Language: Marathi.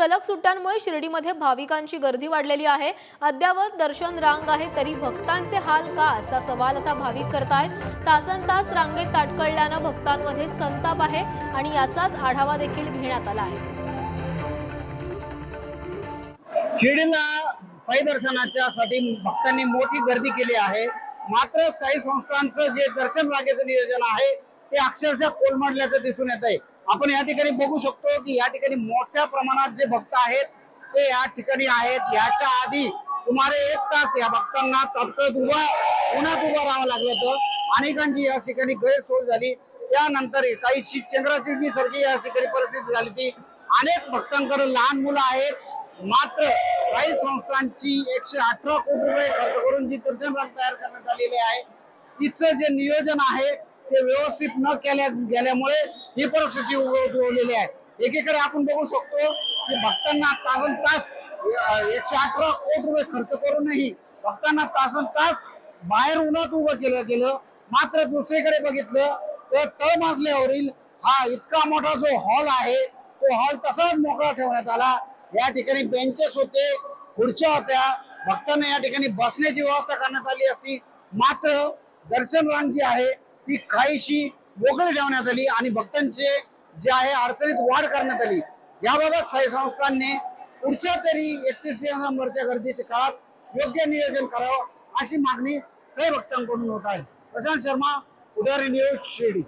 सलग सुट्ट्यांमुळे शिर्डीमध्ये भाविकांची गर्दी वाढलेली आहे. अद्यावत दर्शन रांग आहे तरी भक्तांचे हाल का असा सवाल आता भाविक करतायत. तासन तास रांगेत ताटकळल्यानं भक्तांमध्ये संताप आहे आणि याचाच आढावा देखील घेण्यात आला आहे. शिर्डीला साई दर्शनाच्या साठी भक्तांनी मोठी गर्दी केली आहे. मात्र साई संस्थांचं जे दर्शन रांगेचं नियोजन आहे ते अक्षरशः कोलमडल्याचं दिसून येत आहे आपण या ठिकाणी बघू शकतो की या ठिकाणी मोठ्या प्रमाणात जे भक्त आहेत ते या ठिकाणी आहेत. याच्या आधी सुमारे एक तास या भक्तांना तत्काळ उभा उन्हात उभं राहावं लागलं होतं. अनेकांची या ठिकाणी गैरसोय झाली. त्यानंतर काही चंद्राचिरणी सारखी या ठिकाणी परिस्थिती झाली ती अनेक भक्तांकडे लहान मुलं आहेत. मात्र काही संस्थांची एकशे अठरा कोटी रुपये खर्च करून जी दर्शन तयार करण्यात आलेली आहे तिचं जे नियोजन आहे ते व्यवस्थित न केल्या गेल्यामुळे ही परिस्थिती उद्भवलेली आहे. एकीकडे आपण बघू शकतो की भक्तांना तासन तास एकशे अठरा कोटी रुपये खर्च करूनही भक्तांना तासन तास बाहेर उन्हात उभं केलं गेलं. मात्र दुसरीकडे बघितलं तर तळमाजल्यावरील हा इतका मोठा जो हॉल आहे तो हॉल तसाच मोकळा ठेवण्यात आला. या ठिकाणी बेंचेस होते खुर्च्या होत्या. भक्तांना या ठिकाणी बसण्याची व्यवस्था करण्यात आली असती. मात्र दर्शन रांग जी आहे ती काहीशी मोकळी ठेवण्यात आली आणि भक्तांचे जे आहे अडचणीत वाढ करण्यात आली. याबाबत साई संस्थांनी पुढच्या तरी एकतीस डिसेंबरच्या गर्दीच्या काळात योग्य नियोजन करावं अशी मागणी साई भक्तांकडून होत आहे. प्रशांत शर्मा उदारी न्यूज शिर्डी.